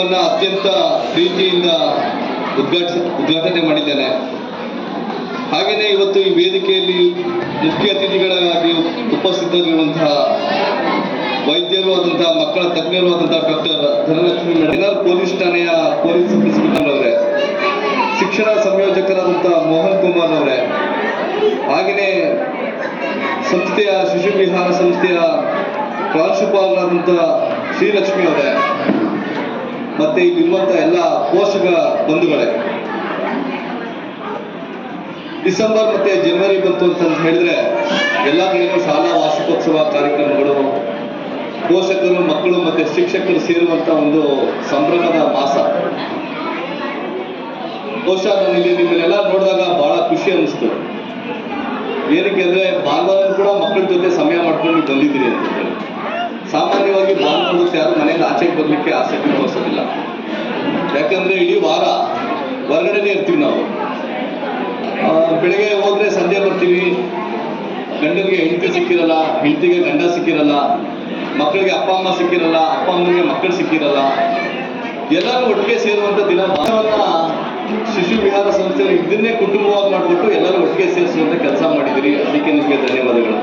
ಕಾರ್ಯಕ್ರಮವನ್ನ ಅತ್ಯಂತ ಪ್ರೀತಿಯಿಂದ ಉದ್ಘಾಟಿಸ, ಉದ್ಘಾಟನೆ ಮಾಡಿದ್ದೇನೆ. ಹಾಗೆಯೇ ಇವತ್ತು ಈ ವೇದಿಕೆಯಲ್ಲಿ ಮುಖ್ಯ ಅತಿಥಿಗಳಾಗಿ ಉಪಸ್ಥಿತರಿರುವಂತಹ ವೈದ್ಯರು ಆದಂತಹ ಮಕ್ಕಳ ತಜ್ಞರು ಆದಂತಹ ಡಾಕ್ಟರ್ ಧನಲಕ್ಷ್ಮಿ ಮೇಡಮ್ ಪೊಲೀಸ್ ಠಾಣೆಯ ಪೊಲೀಸ್ ಅವರೇ, ಶಿಕ್ಷಣ ಸಂಯೋಜಕರಾದಂತಹ ಮೋಹನ್ ಕುಮಾರ್ ಅವರೇ, ಹಾಗೆಯೇ ಸಂಸ್ಥೆಯ ಶಿಶು ವಿಹಾರ ಸಂಸ್ಥೆಯ ಪ್ರಾಂಶುಪಾಲರಾದಂತಹ ಶ್ರೀಲಕ್ಷ್ಮಿ ಅವರೇ ಮತ್ತೆ ಇಲ್ಲಿರುವಂತಹ ಎಲ್ಲ ಪೋಷಕ ಬಂಧುಗಳೇ. ಡಿಸೆಂಬರ್ ಮತ್ತೆ ಜನವರಿ ಬಂತು ಅಂತ ಹೇಳಿದ್ರೆ ಎಲ್ಲ ಶಾಲಾ ವಾರ್ಷಿಕೋತ್ಸವ ಕಾರ್ಯಕ್ರಮಗಳು, ಪೋಷಕರು, ಮಕ್ಕಳು ಮತ್ತೆ ಶಿಕ್ಷಕರು ಸೇರುವಂತ ಒಂದು ಸಂಭ್ರಮದ ಮಾಸ. ಬಹುಶಃ ಇಲ್ಲಿ ನಿಮ್ಮನ್ನೆಲ್ಲ ನೋಡಿದಾಗ ಬಹಳ ಖುಷಿ ಅನಿಸ್ತು ಏನಕ್ಕೆ ಅಂದ್ರೆ ಭಾನುವಾರ ಕೂಡ ಮಕ್ಕಳ ಜೊತೆ ಸಮಯ ಮಾಡ್ಕೊಂಡು ಬಂದಿದ್ದೀರಿ ಅಂತ. ಭಾನುವಾರ ಹೊತ್ತು ಯಾರು ಮನೆಯಿಂದ ಆಚೆಗೆ ಬರಲಿಕ್ಕೆ ಆಸಕ್ತಿ ತೋರಿಸೋದಿಲ್ಲ ಯಾಕಂದ್ರೆ ಇಡೀ ವಾರ ಹೊರಗಡೆನೇ ಇರ್ತೀವಿ ನಾವು. ಬೆಳಿಗ್ಗೆ ಹೋದ್ರೆ ಸಂಜೆ ಬರ್ತೀವಿ. ಗಂಡನಿಗೆ ಹೆಂಡತಿ ಸಿಕ್ಕಿರಲ್ಲ, ಹೆಂಡತಿಗೆ ಗಂಡ ಸಿಕ್ಕಿರಲ್ಲ, ಮಕ್ಕಳಿಗೆ ಅಪ್ಪ, ಅಮ್ಮ ಸಿಕ್ಕಿರಲ್ಲ, ಅಪ್ಪ, ಅಮ್ಮನಿಗೆ ಮಕ್ಕಳು ಸಿಕ್ಕಿರಲ್ಲ. ಎಲ್ಲರೂ ಒಟ್ಟಿಗೆ ಸೇರುವಂತ ದಿನ ಶಿಶು ವಿಹಾರ ಸಂಸ್ಥೆಯಲ್ಲಿ ಇದನ್ನೇ ಕುಟುಂಬವಾಗಿ ಮಾಡಿಬಿಟ್ಟು ಎಲ್ಲರೂ ಒಟ್ಟಿಗೆ ಸೇರಿಸುವಂತ ಕೆಲಸ ಮಾಡಿದಿರಿ ಅದಕ್ಕೆ ನಿಮಗೆ ಧನ್ಯವಾದಗಳು.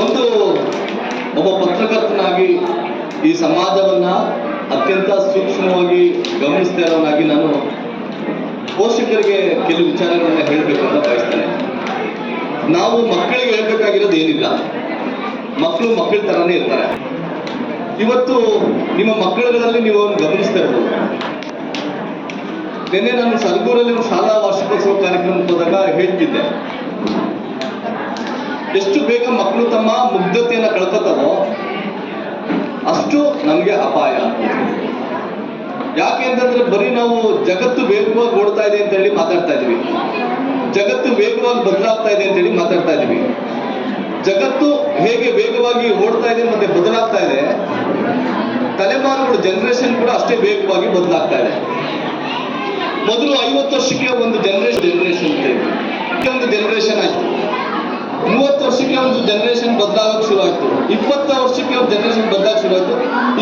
ಒಂದು ಒಬ್ಬ ಪತ್ರಕರ್ತನಾಗಿ ಈ ಸಮಾಜವನ್ನ ಅತ್ಯಂತ ಸೂಕ್ಷ್ಮವಾಗಿ ಗಮನಿಸ್ತಾ ಇರೋನಾಗಿ ನಾನು ಪೋಷಕರಿಗೆ ಕೆಲವು ವಿಚಾರಗಳನ್ನ ಹೇಳಬೇಕು ಅಂತ ಬಯಸ್ತೇನೆ. ನಾವು ಮಕ್ಕಳಿಗೆ ಹೇಳ್ಬೇಕಾಗಿರೋದು ಏನಿಲ್ಲ. ಮಕ್ಕಳು ಮಕ್ಕಳ ತರಾನೇ ಇರ್ತಾರೆ. ಇವತ್ತು ನಿಮ್ಮ ಮಕ್ಕಳಲ್ಲಿ ನೀವು ಅವ್ರನ್ನ ಗಮನಿಸ್ತಾ ಇರ್ಬೋದು. ನಿನ್ನೆ ನಾನು ಸರ್ಗೂರಲ್ಲಿ ಒಂದು ಶಾಲಾ ವಾರ್ಷಿಕೋತ್ಸವ ಕಾರ್ಯಕ್ರಮಕ್ಕೆ ಹೋದಾಗ ಹೇಳ್ತಿದ್ದೆ. ಎಷ್ಟು ಬೇಗ ಮಕ್ಕಳು ತಮ್ಮ ಮುಗ್ಧತೆಯನ್ನು ಕಳ್ಕೊತಾರೋ ಅಷ್ಟು ನಮಗೆ ಅಪಾಯ. ಯಾಕೆ ಅಂತಂದ್ರೆ ಬರೀ ನಾವು ಜಗತ್ತು ವೇಗವಾಗಿ ಓಡ್ತಾ ಇದೆ ಅಂತ ಹೇಳಿ ಮಾತಾಡ್ತಾ ಇದೀವಿ. ಜಗತ್ತು ವೇಗವಾಗಿ ಬದಲಾಗ್ತಾ ಇದೆ ಅಂತ ಹೇಳಿ ಮಾತಾಡ್ತಾ ಇದೀವಿ. ಜಗತ್ತು ಹೇಗೆ ವೇಗವಾಗಿ ಓಡ್ತಾ ಇದೆ ಮತ್ತೆ ಬದಲಾಗ್ತಾ ಇದೆ, ತಲೆಮಾರುಗಳು ಜನರೇಷನ್ ಕೂಡ ಅಷ್ಟೇ ವೇಗವಾಗಿ ಬದಲಾಗ್ತಾ ಇದೆ. ಮೊದಲು ಐವತ್ತು ವರ್ಷಕ್ಕೆ ಒಂದು ಜನರೇಷನ್ ಜನರೇಷನ್ ಒಂದು ಜನರೇಷನ್ ಆಯ್ತು. ಮೂವತ್ತು ವರ್ಷಕ್ಕೆ ಒಂದು ಜನರೇಷನ್ ಬದಲಾಗಕ್ಕೆ ಶುರು ಆಯ್ತು ಇಪ್ಪತ್ತು ವರ್ಷಕ್ಕೆ ಒಂದು ಜನರೇಷನ್ ಬದಲಾಗ ಶುರು ಆಯ್ತು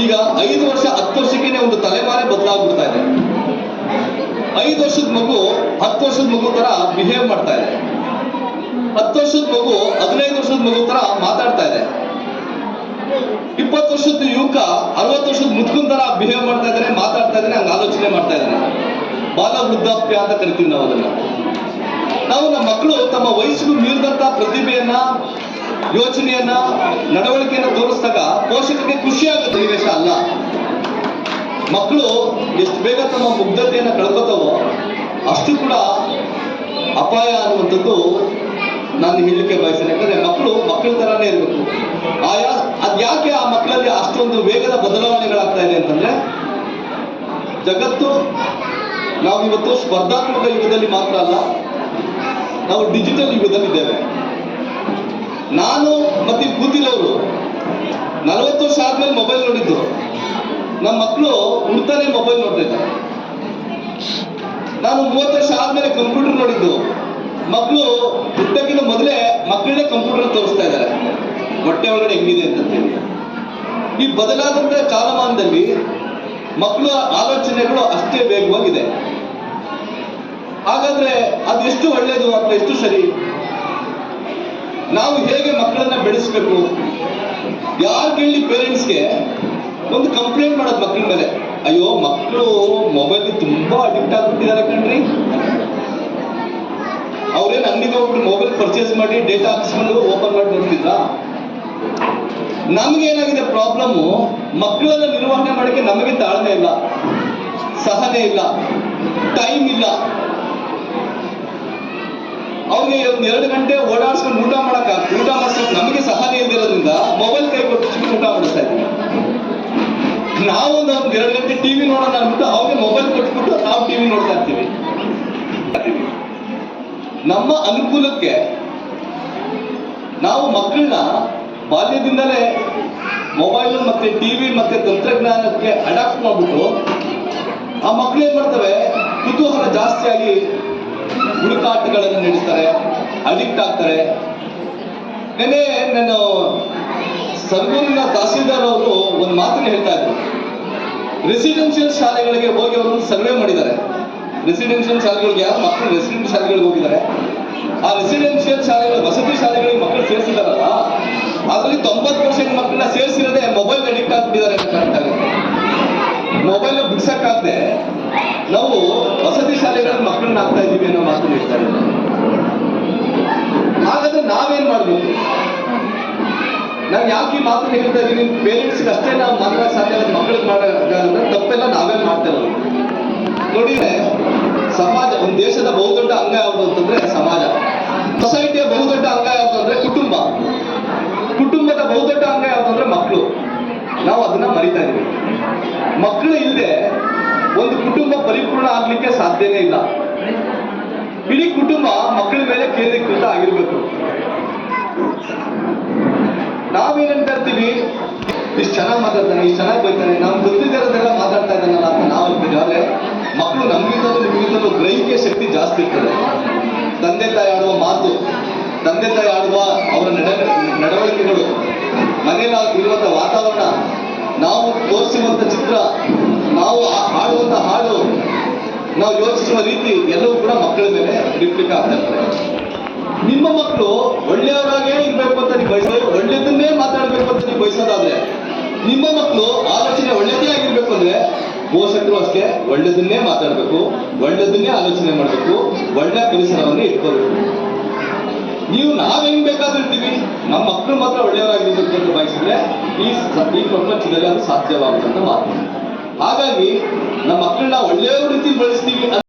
ಈಗ ಐದು ವರ್ಷ, ಹತ್ತು ವರ್ಷಕ್ಕೆ ಒಂದು ತಲೆಮಾರೆ ಬದಲಾಗ್ಬಿಡ್ತಾ ಇದೆ. ಐದು ವರ್ಷದ ಮಗು, ಹತ್ತು ವರ್ಷದ ಮಗು ತರ ಬಿಹೇವ್ ಮಾಡ್ತಾ ಇದೆ. ಹತ್ತು ವರ್ಷದ ಮಗು, ಹದಿನೈದು ವರ್ಷದ ಮಗು ತರ ಮಾತಾಡ್ತಾ ಇದೆ. ಇಪ್ಪತ್ತು ವರ್ಷದ ಯುವಕ, ಅರವತ್ತು ವರ್ಷದ ಮುದ್ಕುನ್ ತರ ಬಿಹೇವ್ ಮಾಡ್ತಾ ಇದ್ದಾನೆ ಮಾತಾಡ್ತಾ ಇದ್ದಾನೆ ಹಂಗ ಆಲೋಚನೆ ಮಾಡ್ತಾ ಇದ್ದಾನೆ ಬಾಲ ವೃದ್ಧಾಪ್ಯ ಅಂತ ಕರಿತೀವಿ ನಾವು ಅದನ್ನ ನಾವು ನಮ್ಮ ಮಕ್ಕಳು ತಮ್ಮ ವಯಸ್ಸಿಗೂ ಮೀರಿದಂತ ಪ್ರತಿಭೆಯನ್ನ, ಯೋಚನೆಯನ್ನ, ನಡವಳಿಕೆಯನ್ನ ತೋರಿಸಿದಾಗ ಪೋಷಕರಿಗೆ ಖುಷಿ ಆಗುತ್ತೆ ನಿವೇಶ ಅಲ್ಲ. ಮಕ್ಕಳು ಎಷ್ಟು ಬೇಗ ತಮ್ಮ ಮುಗ್ಧತೆಯನ್ನು ಕಳ್ಕೊತಾವೋ ಅಷ್ಟು ಕೂಡ ಅಪಾಯ ಅನ್ನುವಂಥದ್ದು ನಾನು ಹೇಳಲಿಕ್ಕೆ ಬಯಸ್ತೇನೆ. ಯಾಕಂದ್ರೆ ಮಕ್ಕಳು ಮಕ್ಕಳ ತರಾನೇ ಇರಬೇಕು. ಆಯಾ, ಅದ್ ಯಾಕೆ ಆ ಮಕ್ಕಳಲ್ಲಿ ಅಷ್ಟೊಂದು ವೇಗದ ಬದಲಾವಣೆಗಳಾಗ್ತಾ ಇದೆ ಅಂತಂದ್ರೆ, ಜಗತ್ತು ನಾವು ಇವತ್ತು ಸ್ಪರ್ಧಾತ್ಮಕ ಯುಗದಲ್ಲಿ ಮಾತ್ರ ಅಲ್ಲ ನಾವು ಡಿಜಿಟಲ್ ಯುಗದಲ್ಲಿದ್ದೇವೆ. ನಾನು ಮತ್ತೆ ಅವರು ನಲವತ್ತು ವರ್ಷ ಆದ್ಮೇಲೆ ಮೊಬೈಲ್ ನೋಡಿದ್ದು. ನಮ್ಮ ಮಕ್ಕಳು ಹುಡ್ತಾನೆ ಮೊಬೈಲ್ ನೋಡ್ತಾ ನಾನು ಮೂವತ್ತು ವರ್ಷ ಆದ್ಮೇಲೆ ಕಂಪ್ಯೂಟರ್ ನೋಡಿದ್ದು. ಮಕ್ಕಳು ಹುಟ್ಟಕ್ಕಿಂತ ಮೊದಲೇ ಮಕ್ಕಳನ್ನೇ ಕಂಪ್ಯೂಟರ್ ತೋರಿಸ್ತಾ ಇದ್ದಾರೆ. ಹೊಟ್ಟೆ ಒಳಗಡೆ ಹೆಂಗಿದೆ ಅಂತ ಹೇಳಿ. ಈ ಬದಲಾದಂತ ಕಾಲಮಾನದಲ್ಲಿ ಮಕ್ಕಳ ಆಲೋಚನೆಗಳು ಅಷ್ಟೇ ವೇಗವಾಗಿದೆ. ಹಾಗಾದ್ರೆ ಅದು ಎಷ್ಟು ಒಳ್ಳೇದು ಅಥವಾ ಎಷ್ಟು ಸರಿ? ನಾವು ಹೇಗೆ ಮಕ್ಕಳನ್ನ ಬೆಳೆಸ್ಬೇಕು? ಯಾರು ಕೇಳಿ ಪೇರೆಂಟ್ಸ್ಗೆ ಒಂದು ಕಂಪ್ಲೇಂಟ್ ಮಾಡೋದು ಮಕ್ಕಳ ಮೇಲೆ. ಅಯ್ಯೋ ಮಕ್ಕಳು ಮೊಬೈಲ್ ತುಂಬಾ ಅಡಿಕ್ಟ್ ಆಗ್ಬಿಟ್ಟಿದ್ದಾರೆ ಕಣ್ರಿ. ಅವ್ರೇನು ಅಂಗಡಿಗೆ ಹೋಗ್ಬಿಟ್ಟು ಮೊಬೈಲ್ ಪರ್ಚೇಸ್ ಮಾಡಿ ಡೇಟಾ ಹಾಕಿಸ್ಕೊಂಡು ಓಪನ್ ಮಾಡಿ ನೋಡ್ತಿದ್ರ? ನಮ್ಗೇನಾಗಿದೆ ಪ್ರಾಬ್ಲಮ್ಮು ಮಕ್ಕಳನ್ನ ನಿರ್ವಹಣೆ ಮಾಡೋಕ್ಕೆ ನಮಗೆ ತಾಳ್ಮೆ ಇಲ್ಲ. ಸಹನೆ ಇಲ್ಲ. ಟೈಮ್ ಇಲ್ಲ. ಅವ್ರಿಗೆ ಒಂದು ಎರಡು ಗಂಟೆ ಓಡಾಡ್ಸ್ಕೊಂಡು ಊಟ ಮಾಡಕ್ಕ ಊಟ ಮಾಡಿಸ್ಕೊಂಡು ನಮಗೆ ಸಹನೆ ಇಲ್ದಿರೋದ್ರಿಂದ ಮೊಬೈಲ್ ಕೈ ಕೊಟ್ಟು ಊಟ ಮಾಡಿಸ್ತಾ ಇದ್ದೀವಿ ನಾವು ಒಂದು ಎರಡು ಗಂಟೆ ಟಿವಿ ನೋಡೋಣ ಅಂದ್ಬಿಟ್ಟು ಅವ್ರಿಗೆ ಮೊಬೈಲ್ ಕೊಟ್ಬಿಟ್ಟು ನಾವು ಟಿವಿ ನೋಡ್ತಾ ಇರ್ತೀವಿ. ನಮ್ಮ ಅನುಕೂಲಕ್ಕೆ ನಾವು ಮಕ್ಕಳನ್ನ ಬಾಲ್ಯದಿಂದಲೇ ಮೊಬೈಲ್ ಮತ್ತೆ ಟಿವಿ ಮತ್ತೆ ತಂತ್ರಜ್ಞಾನಕ್ಕೆ ಅಡಾಪ್ಟ್ ಮಾಡ್ಬಿಟ್ಟು ಆ ಮಕ್ಕಳು ಏನ್ ಮಾಡ್ತವೆ, ಕುತೂಹಲ ಜಾಸ್ತಿಯಾಗಿ ಹುಡುಕಾಟಗಳನ್ನು ನಡೆಸ್ತಾರೆ, ಅಡಿಕ್ಟ್ ಆಗ್ತಾರೆ. ನೆನೆ ನಾನು ಸರ್ಗೂರಿನ ತಹಸೀಲ್ದಾರ್ ಅವರು ಒಂದು ಮಾತನ್ನು ಹೇಳ್ತಾ ಇದ್ರು. ರೆಸಿಡೆನ್ಷಿಯಲ್ ಶಾಲೆಗಳಿಗೆ ಹೋಗಿ ಅವರು ಸರ್ವೆ ಮಾಡಿದ್ದಾರೆ. ರೆಸಿಡೆನ್ಷಿಯಲ್ ಶಾಲೆಗಳಿಗೆ ಯಾರು ಮಕ್ಕಳು ರೆಸಿಡೆನ್ಷಿಯಲ್ ಶಾಲೆಗಳಿಗೆ ಹೋಗಿದ್ದಾರೆ? ಆ ರೆಸಿಡೆನ್ಷಿಯಲ್ ಶಾಲೆಗಳು, ವಸತಿ ಶಾಲೆಗಳಿಗೆ ಮಕ್ಕಳು ಸೇರಿಸಿದಾರಲ್ಲ ಅದರಲ್ಲಿ ತೊಂಬತ್ತು ಪರ್ಸೆಂಟ್ ಮಕ್ಕಳನ್ನ ಸೇರಿಸಿರೋದೇ ಮೊಬೈಲ್ ಅಡಿಕ್ಟ್ ಆಗ್ಬಿಟ್ಟಿದ್ದಾರೆ ಅಂತ ಮೊಬೈಲ್ ಬಿಡ್ಸಕ್ಕಾಗದೆ ನಾವು ವಸತಿ ಶಾಲೆಗಳಲ್ಲಿ ಮಕ್ಕಳನ್ನ ಹಾಕ್ತಾ ಇದೀವಿ ಅನ್ನೋ ಮಾತು ಹೇಳ್ತಾರೆ ಹಾಗಾದ್ರೆ ನಾವೇನ್ ಮಾಡ್ಬೇಕು? ನಾವು ಯಾಕೆ ಈ ಮಾತು ಹೇಳ್ತಾ ಇದೀವಿ ಪೇರೆಂಟ್ಸ್ಗೆ ಅಷ್ಟೇ ನಾವು ಮಾತ್ರ ಸಾಧ್ಯ ಮಕ್ಕಳಿಗೆ ಮಾಡೋದ್ರೆ ತಪ್ಪೆಲ್ಲ ನಾವೇ ಮಾಡ್ತಾ ನೋಡಿ, ಸಮಾಜ, ಒಂದು ದೇಶದ ಬಹುದೊಡ್ಡ ಅಂಗ ಯಾವುದು ಅಂತಂದ್ರೆ ಸಮಾಜ. ಸೊಸೈಟಿಯ ಬಹುದೊಡ್ಡ ಅಂಗ ಯಾವುದು ಅಂದ್ರೆ ಕುಟುಂಬ. ಕುಟುಂಬದ ಬಹುದೊಡ್ಡ ಅಂಗ ಯಾವುದು ಅಂದ್ರೆ ಮಕ್ಕಳು ನಾವು ಅದನ್ನ ಮರಿತಾ ಇದೀವಿ ಮಕ್ಕಳು ಇಲ್ಲದೆ ಒಂದು ಕುಟುಂಬ ಪರಿಪೂರ್ಣ ಆಗ್ಲಿಕ್ಕೆ ಸಾಧ್ಯನೇ ಇಲ್ಲ. ಇಡೀ ಕುಟುಂಬ ಮಕ್ಕಳ ಮೇಲೆ ಕೇಂದ್ರೀಕೃತ ಆಗಿರ್ಬೇಕು. ನಾವೇನಂತ ಇರ್ತೀವಿ ಇಷ್ಟು ಚೆನ್ನಾಗಿ ಮಾತಾಡ್ತಾನೆ, ಇಷ್ಟು ಚೆನ್ನಾಗಿ ಬೈತಾನೆ. ನಮ್ಗೆ ಗೊತ್ತಿದ್ದೆಲ್ಲ ಮಾತಾಡ್ತಾ ಇದ್ದಾನಲ್ಲ ಅಂತ ನಾವು ಅಂತೀವಿ ಆದ್ರೆ ಮಕ್ಕಳು ನಮ್ಗಿಂತಲೂ ನಿಮ್ಗಿಂತಲೂ ಗ್ರಹಿಕೆ ಶಕ್ತಿ ಜಾಸ್ತಿ ಇರ್ತದೆ. ತಂದೆ ತಾಯಿ ಆಡುವ ಮಾತು, ತಂದೆ ತಾಯಿ ಆಡುವ ಅವರ ನಡ ನಡವಳಿಕೆಗಳು ಮನೆಯಲ್ಲಿ ಇರುವಂತ ವಾತಾವರಣ ನಾವು ತೋರಿಸುವಂತ ಚಿತ್ರ, ನಾವು ಹಾಡುವಂಥ ಹಾಡು, ನಾವು ಯೋಚಿಸುವ ರೀತಿ ಎಲ್ಲವೂ ಕೂಡ ಮಕ್ಕಳ ಮೇಲೆ ರಿಪ್ಲಿಕ್ ಆಗ್ತಾ ನಿಮ್ಮ ಮಕ್ಕಳು ಒಳ್ಳೆಯವರಾಗೇ ಇರ್ಬೇಕು ಅಂತ ನೀವು ಬಯಸೋದು ಒಳ್ಳೆಯದನ್ನೇ ಮಾತಾಡ್ಬೇಕು ಅಂತ ನೀವು ಬಯಸೋದಾದ್ರೆ, ನಿಮ್ಮ ಮಕ್ಕಳು ಆಲೋಚನೆ ಒಳ್ಳೆಯದೇ ಆಗಿರ್ಬೇಕು ಅಂದ್ರೆ ಪೋಷಕರು ಅಷ್ಟೇ ಒಳ್ಳೆಯದನ್ನೇ ಮಾತಾಡ್ಬೇಕು ಒಳ್ಳೆಯದನ್ನೇ ಆಲೋಚನೆ ಮಾಡಬೇಕು, ಒಳ್ಳೆ ಪರಿಸರವನ್ನು ಇಟ್ಕೋಬೇಕು ನೀವು ನಾವ್ ಹೆಂಗ್ ಬೇಕಾದ್ರೂ ಇರ್ತೀವಿ ನಮ್ಮ ಮಕ್ಕಳು ಮಾತ್ರ ಒಳ್ಳೆಯವರಾಗಿರ್ಬೇಕು ಅಂತ ಬಯಸಿದ್ರೆ ಈ ಈ ಪ್ರಪಂಚದಲ್ಲಿ ಅದು ಸಾಧ್ಯವಾಗುತ್ತಂತ ಮಾತು. ಹಾಗಾಗಿ, ನಮ್ಮ ಮಕ್ಕಳನ್ನ ಒಳ್ಳೆಯ ರೀತಿ ಬೆಳೆಸ್ತೀವಿ